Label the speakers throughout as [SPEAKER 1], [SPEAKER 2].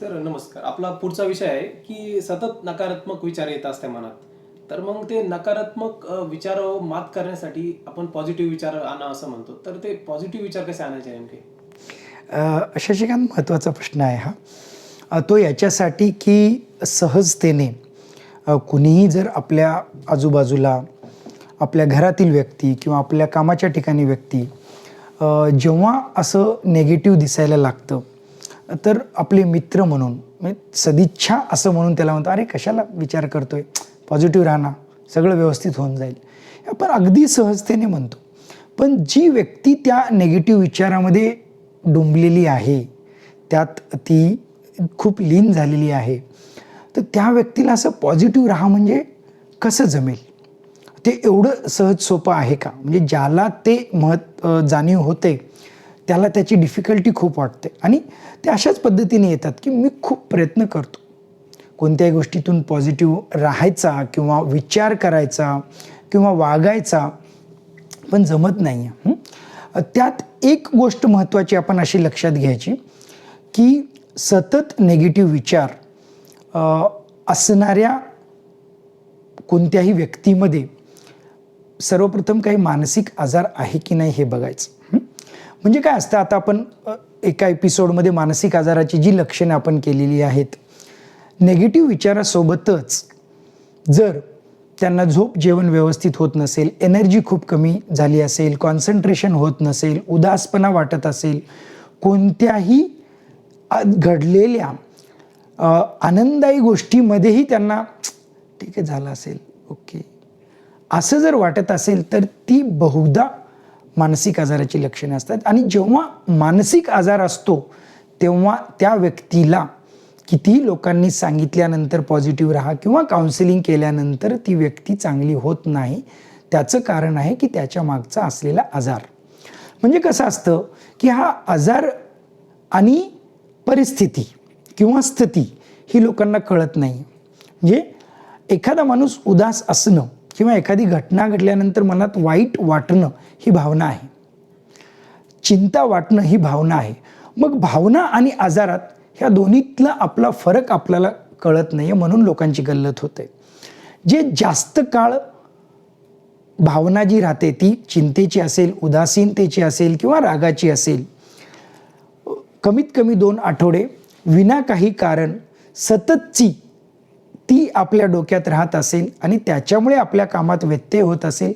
[SPEAKER 1] Sir नमस्कार. आपला पुढचा विषय आहे की सतत नकारात्मक विचार येत असते मनात. तर मग ते नकारात्मक विचार विचारावर मात करण्यासाठी आपण पॉझिटिव्ह विचार आणा असं म्हणतो. तर ते पॉझिटिव्ह विचार कसे आणायचे नेमके?
[SPEAKER 2] शशिकांत महत्त्वाचा प्रश्न आहे हा. तो याच्यासाठी की सहजतेने कुणीही जर आपल्या आजूबाजूला आपल्या घरातील व्यक्ती किंवा आपल्या कामाच्या ठिकाणी व्यक्ती जेव्हा असं नेगेटिव्ह दिसायला लागतं तर आपले मित्र म्हणून म्हणजे सदिच्छा असं म्हणून त्याला म्हणतो अरे कशाला विचार करतोय? पॉझिटिव्ह राहणार सगळं व्यवस्थित होऊन जाईल. आपण अगदी सहजतेने म्हणतो. पण जी व्यक्ती त्या नेगेटिव्ह विचारामध्ये डुंबलेली आहे त्यात ती खूप लीन झालेली आहे तर त्या व्यक्तीला असं पॉझिटिव्ह राहा म्हणजे कसं जमेल? ते एवढं सहज सोपं आहे का? म्हणजे ज्याला ते महत् जाणीव होते त्याला त्याची डिफिकल्टी खूप वाटते. आणि ते अशाच पद्धतीने येतात की मी खूप प्रयत्न करतो. कोणत्याही गोष्टीतून पॉझिटिव्ह राहायचा किंवा विचार करायचा किंवा वागायचा पण जमत नाही आहे त्यात एक गोष्ट महत्त्वाची आपण अशी लक्षात घ्यायची की सतत नेगेटिव्ह विचार असणाऱ्या कोणत्याही व्यक्तीमध्ये सर्वप्रथम काही मानसिक आजार आहे की नाही हे बघायचं. म्हणजे काय असतं आता आपण एका एपिसोडमध्ये मानसिक आजाराची जी लक्षणं आपण केलेली आहेत नेगेटिव्ह विचारासोबतच जर त्यांना झोप जेवण व्यवस्थित होत नसेल एनर्जी खूप कमी झाली असेल कॉन्सन्ट्रेशन होत नसेल उदासपणा वाटत असेल कोणत्याही घडलेल्या आनंददायी गोष्टीमध्येही त्यांना ठीक आहे झालं असेल ओके असं जर वाटत असेल तर ती बहुधा मानसिक आजाराची लक्षणे असतात. आणि जेव्हा मानसिक आजार असतो तेव्हा त्या व्यक्तीला कितीही लोकांनी सांगितल्यानंतर पॉझिटिव्ह राहा किंवा काउन्सिलिंग केल्यानंतर ती व्यक्ती चांगली होत नाही त्याचं कारण आहे की त्याच्या मागचा असलेला आजार. म्हणजे कसं असतं की हा आजार आणि परिस्थिती किंवा स्थिती ही लोकांना कळत नाही. म्हणजे एखादा माणूस उदास असणं किंवा एखादी घटना घडल्यानंतर मनात वाईट वाटणं ही भावना आहे. चिंता वाटणं ही भावना आहे. मग भावना आणि आजारात ह्या दोन्हीतला आपला फरक आपल्याला कळत नाही आहे म्हणून लोकांची गल्लत होते. जे जास्त काळ भावना जी राहते ती चिंतेची असेल उदासीनतेची असेल किंवा रागाची असेल कमीत कमी दोन आठवडे विना काही कारण सततची ती आपल्या डोक्यात राहत असेल आणि त्याच्यामुळे आपल्या कामात व्यत्यय होत असेल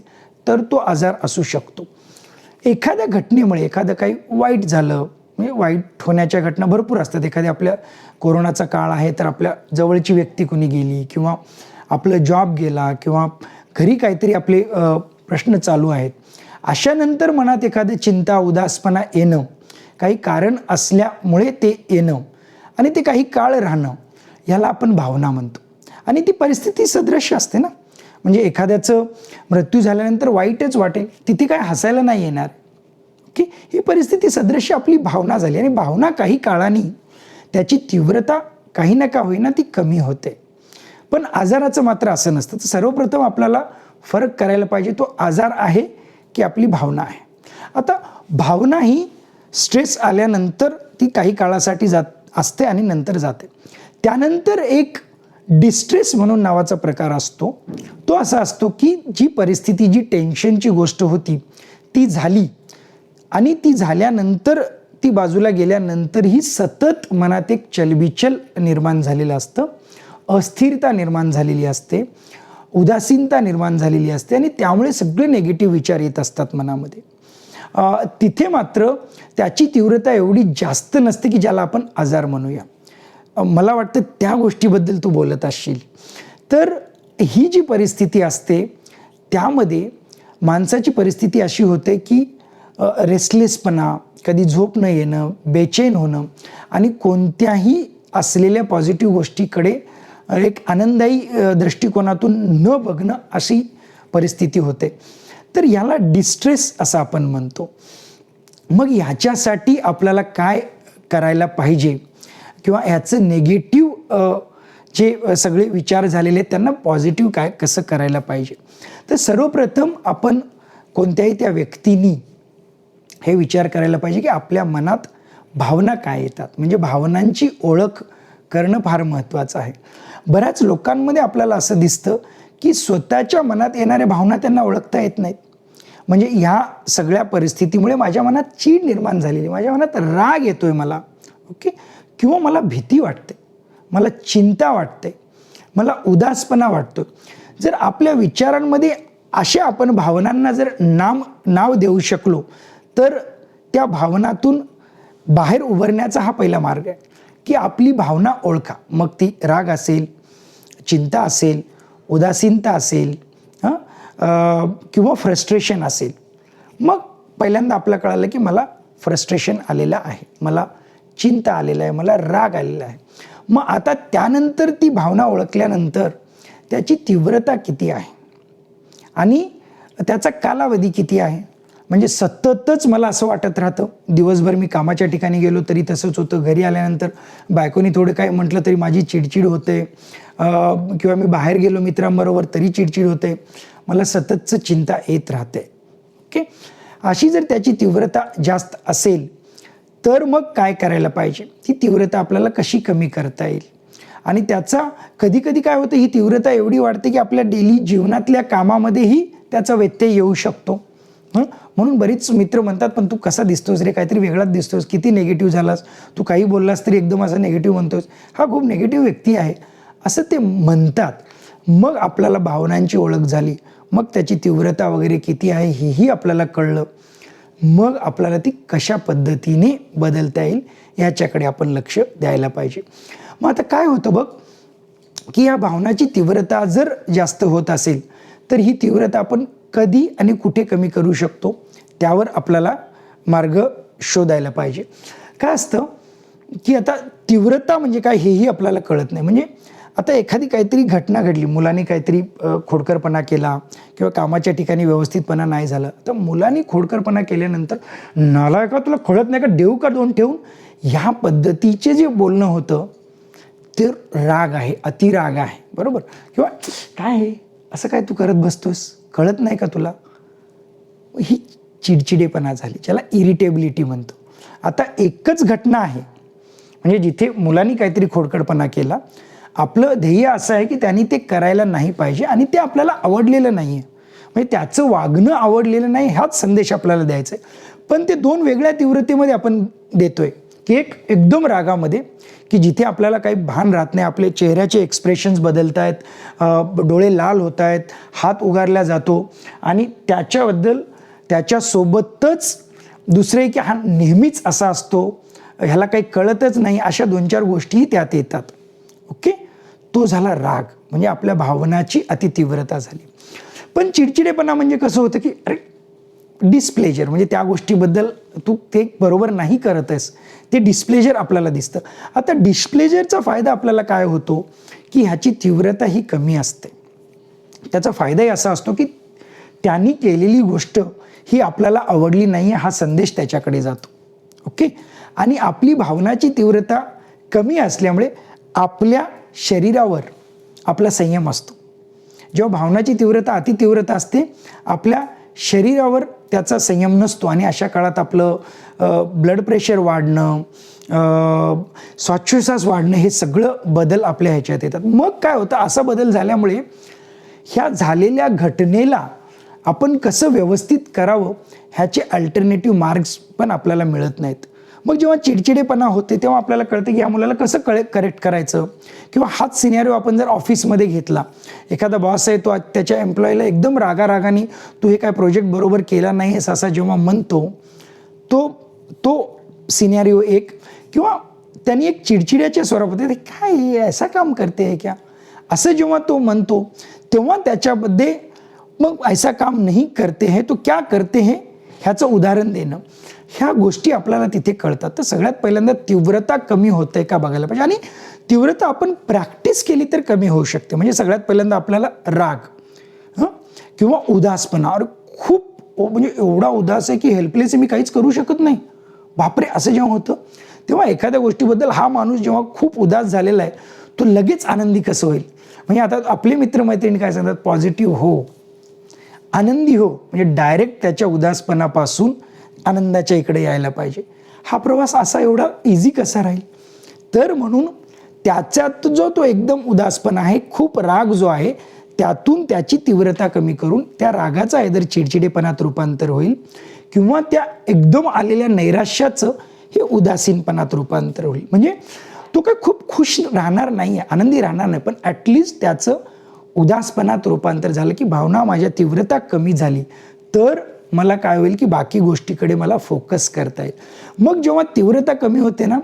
[SPEAKER 2] तर तो आजार असू शकतो. एखाद्या घटनेमुळे एखादं काही वाईट झालं म्हणजे वाईट होण्याच्या घटना भरपूर असतात. एखाद्या आपल्या कोरोनाचा काळ आहे तर आपल्या जवळची व्यक्ती कोणी गेली किंवा आपलं जॉब गेला किंवा घरी काहीतरी आपले प्रश्न चालू आहेत. अशानंतर मनात एखादं चिंता उदासपणा येणं काही कारण असल्यामुळे ते येणं आणि ते काही काळ राहणं ह्याला आपण भावना म्हणतो. आणि ती परिस्थिती सदृश्य असते ना. म्हणजे एखाद्याचं मृत्यू झाल्यानंतर वाईटच वाटेल तिथे काय हसायला नाही येणार. ओके? ही परिस्थिती सदृश्य आपली भावना झाली आणि भावना काही काळाने त्याची तीव्रता काही ना का होईना ती कमी होते. पण आजाराचं मात्र असं नसतं. तर सर्वप्रथम आपल्याला फरक करायला पाहिजे तो आजार आहे की आपली भावना आहे. आता भावना ही स्ट्रेस आल्यानंतर ती काही काळासाठी जात असते आणि नंतर जाते. त्यानंतर एक डिस्ट्रेस म्हणून नावाचा प्रकार असतो. तो असा असतो की जी परिस्थिती जी टेन्शनची गोष्ट होती ती झाली आणि ती झाल्यानंतर ती बाजूला गेल्यानंतरही सतत मनात एक चलबिचल निर्माण झालेलं असतं. अस्थिरता निर्माण झालेली असते. उदासीनता निर्माण झालेली असते आणि त्यामुळे सगळे नेगेटिव्ह विचार येत असतात मनामध्ये. तिथे मात्र त्याची तीव्रता एवढी जास्त नसते की ज्याला आपण आजार म्हणूया. मला वाटतं त्या गोष्टीबद्दल तू बोलत असशील. तर ही जी परिस्थिती असते त्यामध्ये माणसाची परिस्थिती अशी होते की रेस्टलेसपणा कधी झोप न येणं बेचैन होणं आणि कोणत्याही असलेल्या पॉझिटिव्ह गोष्टीकडे एक आनंददायी दृष्टिकोनातून न बघणं अशी परिस्थिती होते. तर याला डिस्ट्रेस असं आपण म्हणतो. मग ह्याच्यासाठी आपल्याला काय करायला पाहिजे? किंवा ह्याचं निगेटिव्ह जे सगळे विचार झालेले आहेत त्यांना पॉझिटिव्ह काय कसं करायला पाहिजे? तर सर्वप्रथम आपण कोणत्याही त्या व्यक्तीनी हे विचार करायला पाहिजे की आपल्या मनात भावना काय येतात. म्हणजे भावनांची ओळख करणं फार महत्त्वाचं आहे. बऱ्याच लोकांमध्ये आपल्याला असं दिसतं की स्वतःच्या मनात येणाऱ्या भावना त्यांना ओळखता येत नाहीत. म्हणजे ह्या सगळ्या परिस्थितीमुळे माझ्या मनात चीड निर्माण झालेली माझ्या मनात राग येतोय मला. ओके? किंवा मला भीती वाटते मला चिंता वाटते मला उदासपणा वाटतो. जर आपल्या विचारांमध्ये अशा आपण भावनांना जर नाम नाव देऊ शकलो तर त्या भावनातून बाहेर उभारण्याचा हा पहिला मार्ग आहे. की आपली भावना ओळखा. मग ती राग असेल चिंता असेल उदासीनता असेल हं? अं, किंवा फ्रस्ट्रेशन असेल. मग पहिल्यांदा आपल्याला कळालं की मला फ्रस्ट्रेशन आलेलं आहे. मला चिंता आलेला आहे मला राग आलेला आहे. मग आता त्यानंतर ती भावना ओळखल्यानंतर त्याची तीव्रता किती आहे? आणि त्याचा कालावधी किती आहे? म्हणजे सततच मला असं वाटत राहतं. दिवसभर मी कामाच्या ठिकाणी गेलो तरी तसंच होतं. घरी आल्यानंतर बायकोनी थोडं काय म्हटलं तरी माझी चिडचिड होते. किंवा मी बाहेर गेलो मित्रांबरोबर तरी चिडचिड होते. मला सततचं चिंता येत राहते. ओके? अशी जर त्याची तीव्रता जास्त असेल तर मग काय करायला पाहिजे? ती तीव्रता आपल्याला कशी कमी करता येईल? आणि त्याचा कधी कधी काय होतं ही तीव्रता एवढी वाढते की आपल्या डेली जीवनातल्या कामामध्येही त्याचा व्यत्यय येऊ शकतो. हं? म्हणून बरीच मित्र म्हणतात पण तू कसा दिसतोस रे? काहीतरी वेगळाच दिसतोस. किती निगेटिव्ह झालास? तू काही बोललास तरी एकदम असं निगेटिव्ह म्हणतोस. हा खूप निगेटिव्ह व्यक्ती आहे. असं ते म्हणतात. मग आपल्याला भावनांची ओळख झाली. मग त्याची तीव्रता वगैरे किती आहे हेही आपल्याला कळलं. मग आपल्याला ती कशा पद्धतीने बदलता येईल ह्याच्याकडे आपण लक्ष द्यायला पाहिजे. मग आता काय होतं बघ की या भावनाची तीव्रता जर जास्त होत असेल तर ही तीव्रता आपण कधी आणि कुठे कमी करू शकतो त्यावर आपल्याला मार्ग शोधायला पाहिजे. काय असतं की आता तीव्रता म्हणजे काय हेही आपल्याला कळत नाही. म्हणजे आता एखादी काहीतरी घटना घडली मुलांनी काहीतरी खोडकरपणा केला किंवा कामाच्या ठिकाणी व्यवस्थितपणा नाही झाला तर मुलांनी खोडकरपणा केल्यानंतर नाला का तुला कळत नाही का? देऊ का दोन ठेवून? ह्या पद्धतीचे जे बोलणं होतं ते राग आहे अतिराग आहे बरोबर? किंवा काय आहे असं काय तू करत बसतोस? कळत नाही का तुला? ही चिडचिडेपणा झाली ज्याला इरिटेबिलिटी म्हणतो. आता एकच घटना आहे म्हणजे जिथे मुलांनी काहीतरी खोडकडपणा केला आपलं ध्येय असं आहे की त्यांनी ते करायला नाही पाहिजे आणि ते आपल्याला आवडलेलं नाही आहे म्हणजे त्याचं वागणं आवडलेलं नाही हाच संदेश आपल्याला द्यायचा आहे. पण ते दोन वेगळ्या तीव्रतेमध्ये आपण देतोय की एक एकदम रागामध्ये की जिथे आपल्याला काही भान राहत नाही आपले चेहऱ्याचे एक्सप्रेशन्स बदलत आहेत डोळे लाल होत आहेत हात उगारला जातो आणि त्याच्याबद्दल त्याच्यासोबतच दुसरे की हा नेहमीच असा असतो ह्याला काही कळतच नाही अशा दोन चार गोष्टीही त्यात येतात. ओके? तो झाला राग. म्हणजे आपल्या भावनाची अतितीव्रता झाली. पण चिडचिडेपणा म्हणजे कसं होतं की अरे डिस्प्लेजर म्हणजे त्या गोष्टीबद्दल तू ते बरोबर नाही करत आहेस ते डिस्प्लेजर आपल्याला दिसतं. आता डिस्प्लेजरचा फायदा आपल्याला काय होतो? की ह्याची तीव्रता ही कमी असते. त्याचा फायदाही असा असतो की त्यांनी केलेली गोष्ट ही आपल्याला आवडली नाही हा संदेश त्याच्याकडे जातो. ओके? आणि आपली भावनाची तीव्रता कमी असल्यामुळे आपल्या शरीरावर आपला संयम असतो. जेव्हा भावनाची तीव्रता अतितीव्रता असते आपल्या शरीरावर त्याचा संयम नसतो आणि अशा काळात आपलं ब्लड प्रेशर वाढणं अ, श्वासोच्छ्वास वाढणं हे सगळं बदल आपल्या ह्याच्यात येतात. मग काय होतं? असा बदल झाल्यामुळे ह्या झालेल्या घटनेला आपण कसं व्यवस्थित करावं ह्याचे अल्टरनेटिव्ह मार्क्स पण आपल्याला मिळत नाहीत. मग जेव्हा चिडचिडेपणा होते तेव्हा आपल्याला कळतं की या मुलाला कसं कळे करेक्ट करायचं. किंवा हाच सिनेरिओ आपण जर ऑफिसमध्ये घेतला. एखादा बॉस आहे तो त्याच्या एम्प्लॉईला एकदम रागारागाने तू हे काय प्रोजेक्ट बरोबर केला नाही आहेस असा जेव्हा म्हणतो तो तो सिनेरिओ एक. किंवा त्यांनी एक चिडचिड्याच्या स्वरूपात ते काय ऐसा काम करते आहे क्या? असं जेव्हा तो म्हणतो तेव्हा त्याच्यामध्ये मग ऐसा काम नाही करते है तो क्या करते है? ह्याचं उदाहरण देणं. ह्या गोष्टी आपल्याला तिथे कळतात. तर सगळ्यात पहिल्यांदा तीव्रता कमी होते का बघायला पाहिजे? आणि तीव्रता आपण प्रॅक्टिस केली तर कमी होऊ शकते. म्हणजे सगळ्यात पहिल्यांदा आपल्याला राग हं? किंवा उदासपणा. और खूप म्हणजे एवढा उदास आहे की हेल्पलेस मी काहीच करू शकत नाही. बापरे असं जेव्हा होतं तेव्हा एखाद्या गोष्टीबद्दल हा माणूस जेव्हा खूप उदास झालेला आहे तो लगेच आनंदी कसं होईल? म्हणजे आता आपले मित्रमैत्रिणी काय सांगतात? पॉझिटिव्ह हो. आनंदी हो. म्हणजे डायरेक्ट त्याच्या उदासपणापासून आनंदाच्या इकडे यायला पाहिजे. हा प्रवास असा एवढा इझी कसा राहील? तर म्हणून त्याच्यात जो तो एकदम उदासपणा आहे खूप राग जो आहे त्यातून त्याची तीव्रता कमी करून त्या रागाचा इधर चिडचिडेपणात रूपांतर होईल किंवा त्या एकदम आलेल्या नैराश्याचं हे उदासीनपणात रूपांतर होईल. म्हणजे तो काय खूप खुश राहणार नाही आहे आनंदी राहणार नाही पण ॲटलिस्ट त्याचं उदासपणात रूपांतर झालं की भावना माझ्या तीव्रता कमी झाली. तर मला काय होईल की बाकी गोष्टीकडे मला फोकस करता येईल. मग जेव्हा तीव्रता कमी होते ना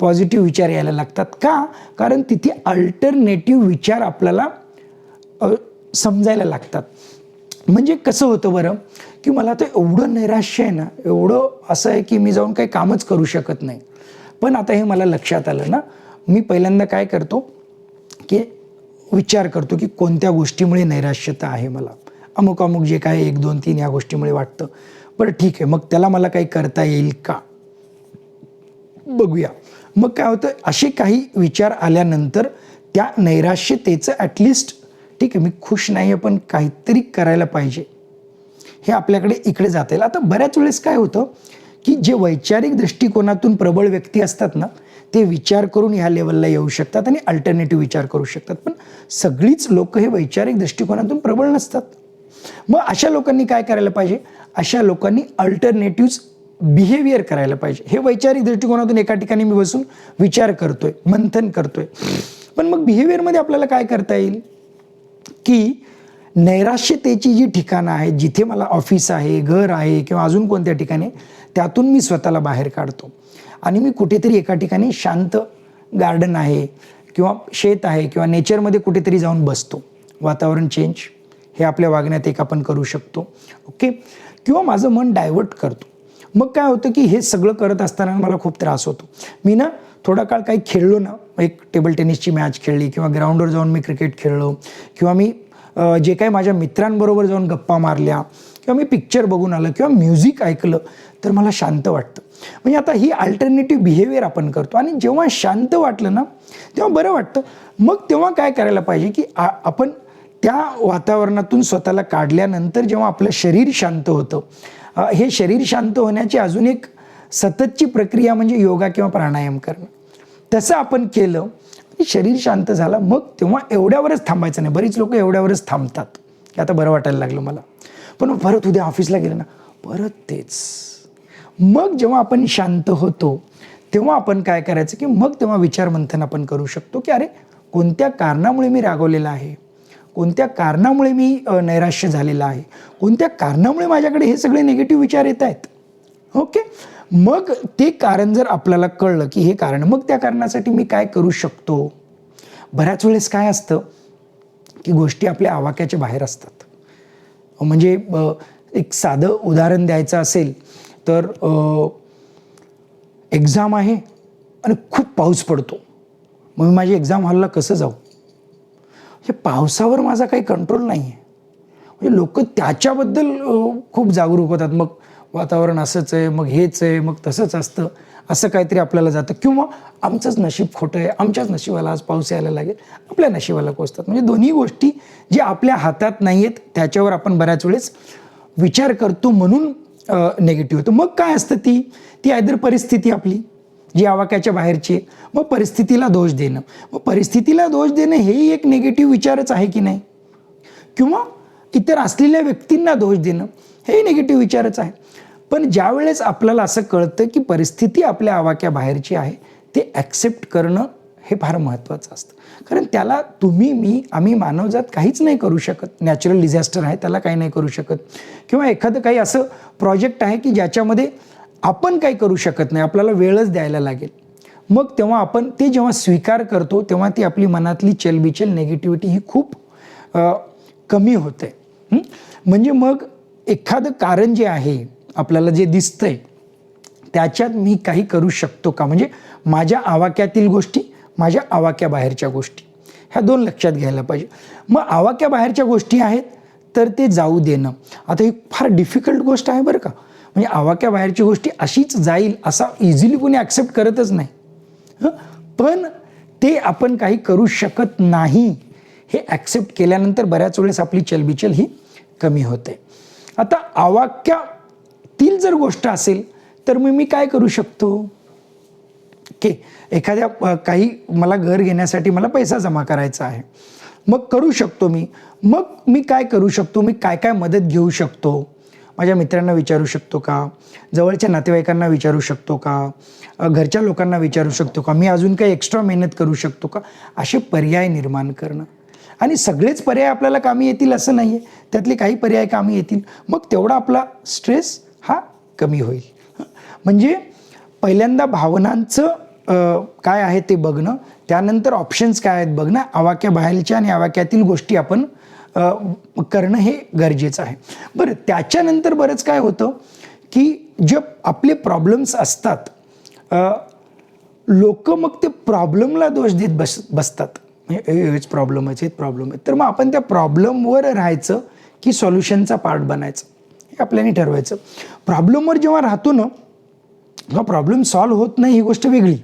[SPEAKER 2] पॉझिटिव्ह विचार यायला लागतात. का? कारण तिथे अल्टरनेटिव्ह विचार आपल्याला समजायला लागतात. म्हणजे कसं होतं बरं की मला तर एवढं नैराश्य आहे ना एवढं असं आहे की मी जाऊन काही कामच करू शकत नाही. पण आता हे मला लक्षात आलं ना मी पहिल्यांदा काय करतो की विचार करतो की कोणत्या गोष्टीमुळे नैराश्यता आहे मला. अमुक अमुक जे काय एक दोन तीन या गोष्टीमुळे वाटतं. बरं ठीक आहे. मग त्याला मला काही करता येईल का? बघूया. मग काय होतं असे काही विचार आल्यानंतर त्या नैराश्यतेचं ॲटलिस्ट ठीक आहे मी खुश नाही आहे पण काहीतरी करायला पाहिजे. हे आपल्याकडे इकडे जाता येईल. आता बऱ्याच वेळेस काय होतं की जे वैचारिक दृष्टिकोनातून प्रबळ व्यक्ती असतात ना ते विचार करून ह्या लेवलला येऊ शकतात आणि अल्टरनेटिव्ह विचार करू शकतात. पण सगळीच लोक हे वैचारिक दृष्टिकोनातून प्रबळ नसतात. मग अशा लोकांनी काय करायला पाहिजे? अशा लोकांनी अल्टरनेटिव्ह बिहेवियर करायला पाहिजे. हे वैचारिक दृष्टिकोनातून एका ठिकाणी मी बसून विचार करतोय मंथन करतोय. पण मग बिहेवियरमध्ये आपल्याला काय करता येईल? की नैराश्यतेची जी ठिकाणं आहेत जिथे मला ऑफिस आहे घर आहे किंवा अजून कोणत्या ठिकाणी त्यातून मी स्वतःला बाहेर काढतो. आणि मी कुठेतरी एका ठिकाणी शांत गार्डन आहे किंवा शेत आहे किंवा नेचरमध्ये कुठेतरी जाऊन बसतो. वातावरण चेंज हे आपल्या वागण्यात एक आपण करू शकतो. ओके किंवा माझं मन डायव्हर्ट करतो. मग काय होतं की हे सगळं करत असताना मला खूप त्रास होतो. मी ना थोडा काळ काही खेळलो ना एक टेबल टेनिसची मॅच खेळली किंवा ग्राउंडवर जाऊन मी क्रिकेट खेळलो किंवा मी जे काही माझ्या मित्रांबरोबर जाऊन गप्पा मारल्या किंवा मी पिक्चर बघून आलं किंवा म्युझिक ऐकलं तर मला शांत वाटतं. म्हणजे आता ही अल्टरनेटिव्ह बिहेवियर आपण करतो आणि जेव्हा शांत वाटलं ना तेव्हा बरं वाटतं. मग तेव्हा काय करायला पाहिजे की आ- आपण त्या वातावरणातून स्वतःला काढल्यानंतर जेव्हा आपलं शरीर शांत होतं हे शरीर शांत होण्याची अजून एक सततची प्रक्रिया म्हणजे योगा किंवा प्राणायाम करणं. तसं आपण केलं शरीर शांत झालं मग तेव्हा एवढ्यावरच थांबायचं नाही. बरीच लोक एवढ्यावरच थांबतात. की आता बरं वाटायला लागलं मला. पण परत उद्या ऑफिसला गेलं ना परत तेच. मग जेव्हा आपण शांत होतो तेव्हा आपण काय करायचं की मग तेव्हा विचार मंथन आपण करू शकतो की अरे कोणत्या कारणामुळे मी रागवलेला आहे? कोणत्या कारणामुळे मी नैराश्य झालेला आहे? कोणत्या कारणामुळे माझ्याकडे हे सगळे निगेटिव्ह विचार येत आहेत? ओके मग ते कारण जर आपल्याला कळलं की हे कारण मग त्या कारणासाठी मी काय करू शकतो? बऱ्याच वेळेस काय असतं की गोष्टी आपल्या आवाक्याच्या बाहेर असतात. म्हणजे एक साधं उदाहरण द्यायचं असेल तर एक्झाम आहे आणि खूप पाऊस पडतो. मग मी माझी एक्झाम हॉलला कसं जाऊ? हे पावसावर माझा काही कंट्रोल नाही आहे म्हणजे लोक त्याच्याबद्दल खूप जागरूक होतात. मग वातावरण असंच आहे मग हेच आहे मग तसंच असतं. असं काहीतरी आपल्याला जातं. किंवा आमचंच नशीब खोटं आहे. आमच्याच नशिबाला आज पाऊस यायला लागेल. आपल्या नशिबाला कोसतात म्हणजे दोन्ही गोष्टी जे आपल्या हातात नाही आहेत त्याच्यावर आपण बऱ्याच वेळेस विचार करतो म्हणून नेगेटिव्ह होतो. मग काय असतं ती? ती आयदर परिस्थिती आपली. जी आवाक्याच्या बाहेरची आहे. मग परिस्थितीला दोष देणं. मग परिस्थितीला दोष देणं हेही एक निगेटिव्ह विचारच आहे की नाही? किंवा इतर असलेल्या व्यक्तींना दोष देणं हे निगेटिव्ह विचारच आहे. पण ज्यावेळेस आपल्याला असं कळतं की परिस्थिती आपल्या आवाक्या बाहेरची आहे ते ॲक्सेप्ट करणं हे फार महत्त्वाचं असतं. कारण त्याला तुम्ही मी आम्ही मानवजात काहीच नाही करू शकत. नॅचरल डिझास्टर आहे त्याला काही नाही करू शकत. किंवा एखादं काही असं प्रोजेक्ट आहे की ज्याच्यामध्ये आपण काही करू शकत नाही आपल्याला वेळच द्यायला लागेल. मग तेव्हा आपण ते जेव्हा स्वीकार करतो तेव्हा ती आपली मनातली चलबिचल नेगेटिव्हिटी ही खूप कमी होते. म्हणजे मग एखादं कारण जे आहे आपल्याला जे दिसतंय त्याच्यात मी काही करू शकतो का? म्हणजे माझ्या आवाक्यातील गोष्टी माझ्या आवाक्याबाहेरच्या गोष्टी. ह्या दोन लक्षात घ्यायला पाहिजे. मग आवाक्या बाहेरच्या गोष्टी आहेत तर ते जाऊ देणं. आता ही फार डिफिकल्ट गोष्ट आहे बरं का. म्हणजे आवाक्या बाहेरची गोष्टी अशीच जाईल असा इझिली कोणी ॲक्सेप्ट करतच नाही. हं? पण ते आपण काही करू शकत नाही हे ॲक्सेप्ट केल्यानंतर बऱ्याच वेळेस आपली चलबिचल ही कमी होते. आता आवाक्यातील जर गोष्ट असेल तर मग मी काय करू शकतो? के एखाद्या काही मला घर घेण्यासाठी मला पैसा जमा करायचा आहे. मग करू शकतो मी. मग मी काय करू शकतो? मी काय काय मदत घेऊ शकतो? माझ्या मित्रांना विचारू शकतो का? जवळच्या नातेवाईकांना विचारू शकतो का? घरच्या लोकांना विचारू शकतो का? मी अजून काही एक्स्ट्रा मेहनत करू शकतो का? असे पर्याय निर्माण करणं. आणि सगळेच पर्याय आपल्याला कामी येतील असं नाही आहे त्यातले काही पर्याय कामी येतील. मग तेवढा आपला स्ट्रेस हा कमी होईल. म्हणजे पहिल्यांदा भावनांचं काय आहे ते बघणं त्यानंतर ऑप्शन्स काय आहेत बघणं आवाक्या बाहेरच्या आणि आवाक्यातील गोष्टी आपण करणं हे गरजेचं आहे. बरं त्याच्यानंतर बरंच काय होतं की जे आपले प्रॉब्लेम्स असतात लोक मग ते प्रॉब्लेमला दोष देत बस बसतात. हेच प्रॉब्लेम आहेत हेच प्रॉब्लेम आहे तर मग आपण त्या प्रॉब्लेमवर राहायचं की सॉल्युशनचा पार्ट बनायचं? हे आपल्याने ठरवायचं. प्रॉब्लेमवर जेव्हा राहतो ना तेव्हा प्रॉब्लेम सॉल्व्ह होत नाही ही गोष्ट वेगळी.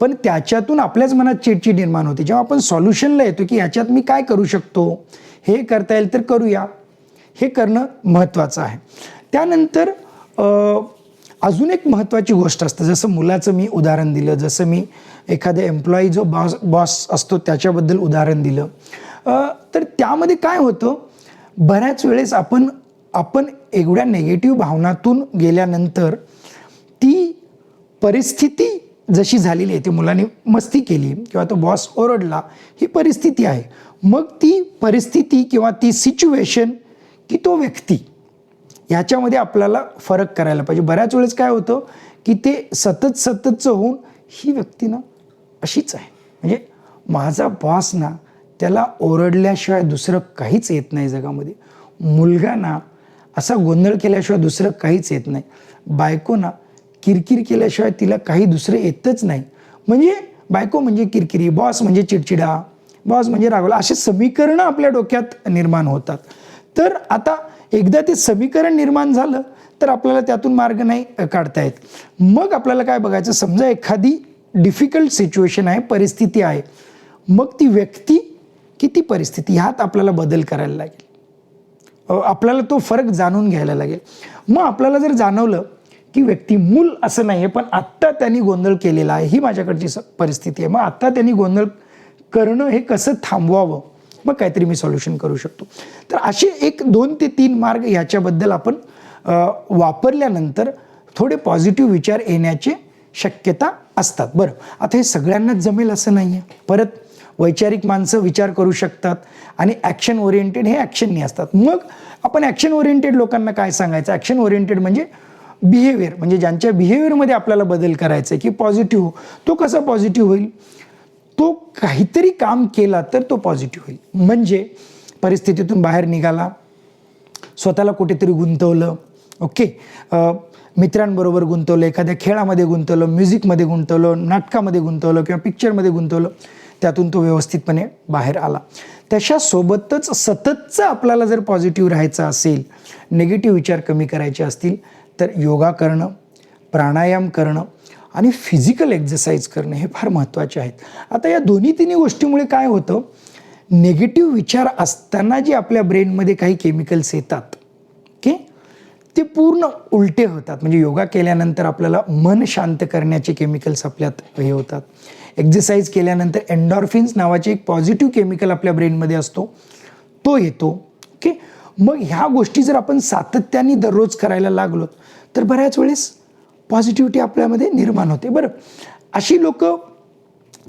[SPEAKER 2] पण त्याच्यातून आपल्याच मनात चिडचिड निर्माण होते. जेव्हा आपण सॉल्युशनला येतो की याच्यात मी काय करू शकतो? हे करता येईल तर करूया. हे करणं महत्त्वाचं आहे. त्यानंतर अजून एक महत्त्वाची गोष्ट असतं. जसं मुलाचं मी उदाहरण दिलं जसं मी एखाद्या एम्प्लॉई जो बॉस बॉस असतो त्याच्याबद्दल उदाहरण दिलं. तर त्यामध्ये काय होतं? बऱ्याच वेळेस आपण आपण एवढ्या नेगेटिव्ह भावनातून गेल्यानंतर ती परिस्थिती जशी झालेली आहे ती मुलाने मस्ती केली किंवा तो बॉस ओरडला ही परिस्थिती आहे. मग ती परिस्थिती किंवा ती सिच्युएशन की तो व्यक्ती ह्याच्यामध्ये आपल्याला फरक करायला पाहिजे. बऱ्याच वेळेस काय होतं की ते सतत सततचं होऊन ही व्यक्ती ना अशीच आहे. म्हणजे माझा बॉस ना त्याला ओरडल्याशिवाय दुसरं काहीच येत नाही जगामध्ये. मुलगा ना असा गोंधळ केल्याशिवाय दुसरं काहीच येत नाही. बायको ना किरकिर केल्याशिवाय तिला काही दुसरं येतच नाही. म्हणजे बायको म्हणजे किरकिरी बॉस म्हणजे चिडचिडा बॉस म्हणजे रागवला असे समीकरणं आपल्या डोक्यात निर्माण होतात. तर आता एकदा ते समीकरण निर्माण झालं तर आपल्याला त्यातून मार्ग नाही काढता येत. मग आपल्याला काय बघायचं? समजा एखादी डिफिकल्ट सिच्युएशन आहे परिस्थिती आहे. मग ती व्यक्ती किती परिस्थिती? ह्यात आपल्याला बदल करायला लागेल. आपल्याला तो फरक जाणून घ्यायला लागेल. मग आपल्याला जर जाणवलं की व्यक्ती मूल असं नाही आहे पण आत्ता त्यांनी गोंधळ केलेला आहे ही माझ्याकडची स- परिस्थिती आहे. मग आत्ता त्यांनी गोंधळ करणं हे कसं थांबवावं? मग काहीतरी मी सॉल्युशन करू शकतो. तर असे एक दोन ते तीन मार्ग ह्याच्याबद्दल आपण वापरल्यानंतर थोडे पॉझिटिव्ह विचार येण्याचे शक्यता असतात. बरं आता हे सगळ्यांनाच जमेल असं नाही आहे परत वैचारिक माणसं विचार करू शकतात आणि ॲक्शन ओरिएंटेड हे ॲक्शननी असतात. मग आपण ॲक्शन ओरिएंटेड लोकांना काय सांगायचं? ॲक्शन ओरिएंटेड म्हणजे बिहेवियर म्हणजे ज्यांच्या बिहेवियरमध्ये आपल्याला बदल करायचा आहे की पॉझिटिव्ह हो, तो कसा पॉझिटिव्ह होईल? तो काहीतरी काम केला तर तो पॉझिटिव्ह होईल. म्हणजे परिस्थितीतून बाहेर निघाला स्वतःला कुठेतरी गुंतवलं ओके मित्रांबरोबर गुंतवलं एखाद्या खेळामध्ये गुंतवलं म्युझिकमध्ये गुंतवलं नाटकामध्ये गुंतवलं किंवा पिक्चरमध्ये गुंतवलं त्यातून तो व्यवस्थितपणे बाहेर आला. त्याच्यासोबतच सततचं आपल्याला जर पॉझिटिव्ह राहायचं असेल निगेटिव्ह विचार कमी करायचे असतील तर योगा करणं प्राणायाम करणं आणि फिजिकल एक्झरसाईज करणं हे फार महत्त्वाचे आहेत. आता या दोन्ही तिन्ही गोष्टीमुळे काय होतं? निगेटिव्ह विचार असताना जे आपल्या ब्रेनमध्ये काही केमिकल्स येतात ओके ते पूर्ण उलटे होतात. म्हणजे योगा केल्यानंतर आपल्याला मन शांत करण्याचे केमिकल्स आपल्यात हे होतात. एक्झरसाईज केल्यानंतर एन्डॉर्फिन्स नावाचे एक पॉझिटिव्ह केमिकल आपल्या ब्रेनमध्ये असतो. तो येतो ओके मग ह्या गोष्टी जर आपण सातत्याने दररोज करायला लागलो तर बऱ्याच वेळेस पॉझिटिव्हिटी आपल्यामध्ये निर्माण होते. बरं अशी लोक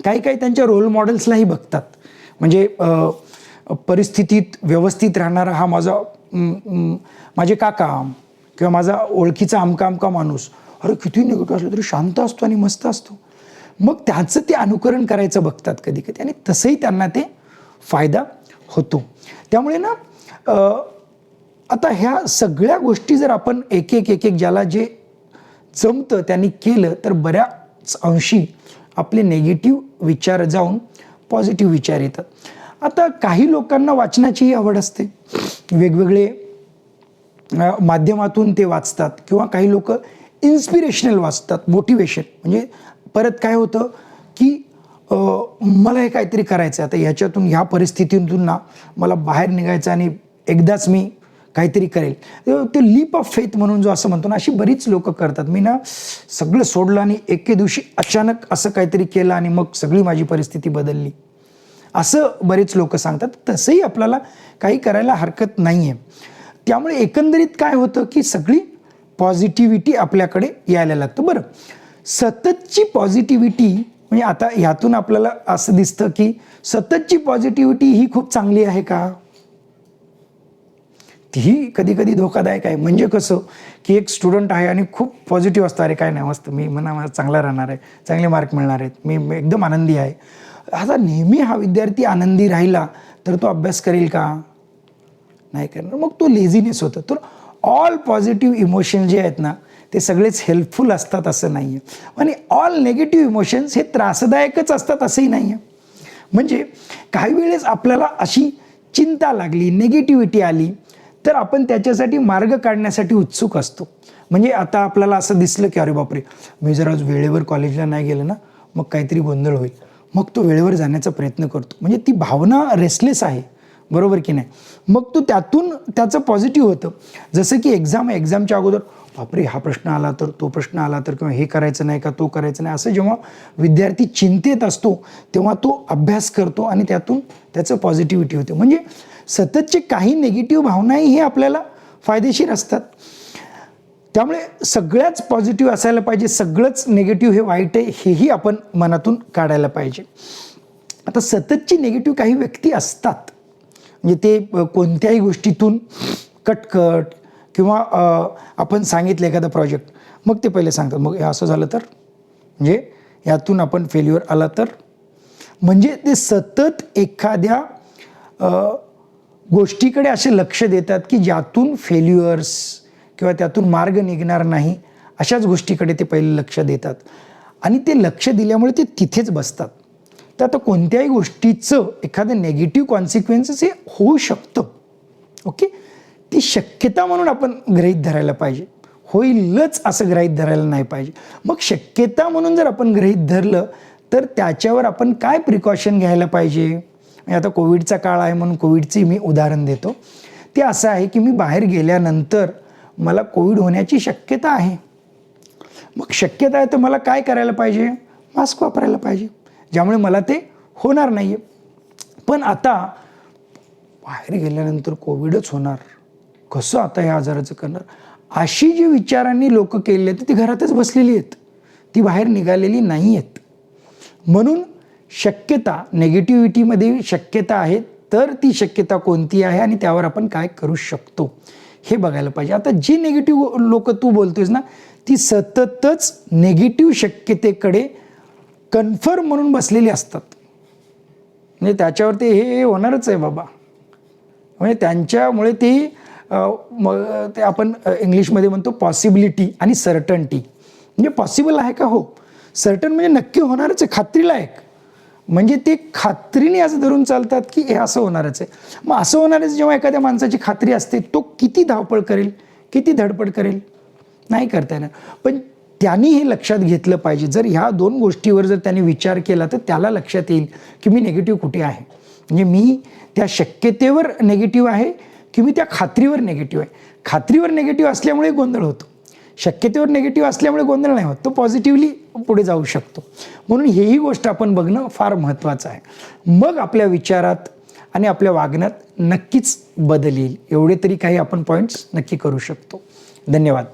[SPEAKER 2] काही काही त्यांच्या रोल मॉडेल्सलाही बघतात. म्हणजे परिस्थितीत व्यवस्थित राहणारा हा माझा माझे काका किंवा माझा ओळखीचा आमका अमका माणूस अरे किती निगेटिव्ह असलं तरी शांत असतो आणि मस्त असतो. मग त्याचं ते अनुकरण करायचं बघतात कधी कधी आणि तसंही त्यांना ते फायदा होतो. त्यामुळे ना आता ह्या सगळ्या गोष्टी जर आपण एक एक एक एक ज्याला जे जमतं त्यांनी केलं तर बऱ्याच अंशी आपले नेगेटिव्ह विचार जाऊन पॉझिटिव्ह विचार येतात. आता काही लोकांना वाचनाचीही आवड असते. वेगवेगळे माध्यमातून ते वाचतात किंवा काही लोक इन्स्पिरेशनल वाचतात मोटिवेशन म्हणजे परत काय होतं की मला हे काहीतरी करायचं आहे आता ह्याच्यातून ह्या परिस्थितीतून ना मला बाहेर निघायचं आणि एकदाच मी काहीतरी करेल. ते- लीप ऑफ फेथ म्हणून जो असं म्हणतो ना अशी बरीच लोक करतात. मी ना सगळं सोडलं आणि एके दिवशी अचानक असं काहीतरी केलं आणि मग सगळी माझी परिस्थिती बदलली. असं बरेच लोक सांगतात. तसंही आपल्याला काही करायला हरकत नाही आहे त्यामुळे एकंदरीत काय होतं की सगळी पॉझिटिव्हिटी आपल्याकडे यायला लागतं. बरं. सततची पॉझिटिव्हिटी म्हणजे आता ह्यातून आपल्याला असं दिसतं की सततची पॉझिटिव्हिटी ही खूप चांगली आहे का? तीही कधी कधी धोकादायक आहे. म्हणजे कसं की एक स्टुडंट आहे आणि खूप पॉझिटिव्ह असतं. अरे काय नाही मस्त. मी म्हणा मला चांगला राहणार आहे. चांगले मार्क मिळणार आहेत. मी एकदम आनंदी आहे. आता नेहमी हा विद्यार्थी आनंदी राहिला तर तो अभ्यास करेल का? नाही करणार. मग तो लेझीनेस होतो. तर ऑल पॉझिटिव्ह इमोशन जे आहेत ना ते सगळेच हेल्पफुल असतात असं नाही आहे आणि ऑल नेगेटिव्ह इमोशन्स हे त्रासदायकच असतात असंही नाही आहे म्हणजे काही वेळेस आपल्याला अशी चिंता लागली निगेटिव्हिटी आली तर आपण त्याच्यासाठी मार्ग काढण्यासाठी उत्सुक असतो. म्हणजे आता आपल्याला असं दिसलं की अरे बापरे मी जर आज वेळेवर कॉलेजला नाही गेलं ना मग काहीतरी गोंधळ होईल. मग तो वेळेवर जाण्याचा प्रयत्न करतो. म्हणजे ती भावना रेसलेस आहे. बरोबर की नाही? मग तो त्यातून त्याचं पॉझिटिव्ह होतं. जसं की एक्झाम एक्झामच्या अगोदर बापरे हा प्रश्न आला तर तो प्रश्न आला तर किंवा हे करायचं नाही का तो करायचं नाही. असं जेव्हा विद्यार्थी चिंतेत असतो तेव्हा तो अभ्यास करतो आणि त्यातून त्याचं पॉझिटिव्हिटी होते. म्हणजे सततचे काही निगेटिव्ह भावनाही हे आपल्याला फायदेशीर असतात. त्यामुळे सगळ्याच पॉझिटिव्ह असायला पाहिजे सगळंच निगेटिव्ह हे वाईट आहे हेही आपण मनातून काढायला पाहिजे. आता सततची निगेटिव्ह काही व्यक्ती असतात. म्हणजे ते कोणत्याही गोष्टीतून कटकट किंवा आपण सांगितलं एखादा प्रोजेक्ट मग ते पहिले सांगतात. मग असं झालं तर? म्हणजे यातून आपण फेल्युअर आला तर? म्हणजे ते सतत एखाद्या गोष्टीकडे असे लक्ष देतात की ज्यातून फेल्युअर्स किंवा त्यातून मार्ग निघणार नाही अशाच गोष्टीकडे ते पहिले लक्ष देतात. आणि ते लक्ष दिल्यामुळे ते तिथेच बसतात. तर आता कोणत्याही गोष्टीचं एखादं नेगेटिव्ह कॉन्सिक्वेन्सेस हे होऊ शकतं. ओके ती शक्यता म्हणून आपण गृहीत धरायला पाहिजे. होईलच असं ग्रहीत धरायला नाही पाहिजे. मग शक्यता म्हणून जर आपण गृहीत धरलं तर त्याच्यावर आपण काय प्रिकॉशन घ्यायला पाहिजे? म्हणजे आता कोविडचा काळ आहे म्हणून कोविडची मी उदाहरण देतो. ते असं आहे की मी बाहेर गेल्यानंतर मला कोविड होण्याची शक्यता आहे. मग शक्यता आहे तर मला काय करायला पाहिजे? मास्क वापरायला पाहिजे. ज्यामुळे मला ते होणार नाही आहे पण आता बाहेर गेल्यानंतर कोविडच होणार. कसं आता या आजाराचं करणार? अशी जी विचारांनी लोक केलेली आहेत ती घरातच बसलेली आहेत. ती बाहेर निघालेली नाही आहेत म्हणून शक्यता नेगेटिव्हिटीमध्ये शक्यता आहे तर ती शक्यता कोणती आहे आणि त्यावर आपण काय करू शकतो? हे बघायला पाहिजे. आता जी निगेटिव्ह लोक तू बोलतोयस ना ती सततच नेगेटिव्ह शक्यतेकडे कन्फर्म म्हणून बसलेली असतात. म्हणजे त्याच्यावर ते हे होणारच आहे बाबा. म्हणजे त्यांच्यामुळे ती मग ते आपण इंग्लिशमध्ये म्हणतो पॉसिबिलिटी आणि सर्टन्टी म्हणजे पॉसिबल आहे का? हो. सर्टन म्हणजे नक्की होणारच आहे खात्रीलायक. म्हणजे ते खात्रीने असं धरून चालतात की हे असं होणारच आहे. मग असं होणारच जेव्हा एखाद्या माणसाची खात्री असते तो किती धावपळ करेल किती धडपड करेल? नाही करता येणार. पण त्यांनी हे लक्षात घेतलं पाहिजे. जर ह्या दोन गोष्टीवर जर त्याने विचार केला तर त्याला लक्षात येईल की मी निगेटिव्ह कुठे आहे. म्हणजे मी त्या शक्यतेवर निगेटिव्ह आहे की मी त्या खात्रीवर निगेटिव्ह आहे. खात्रीवर निगेटिव्ह असल्यामुळे गोंधळ होतो. शक्यतेवर निगेटिव्ह असल्यामुळे गोंधळ नाही होत. तो पॉझिटिव्हली पुढे जाऊ शकतो. म्हणून हेही गोष्ट आपण बघणं फार महत्त्वाचं आहे. मग आपल्या विचारात आणि आपल्या वागण्यात नक्कीच बदल येईल. एवढे तरी काही आपण पॉईंट्स नक्की करू शकतो. धन्यवाद.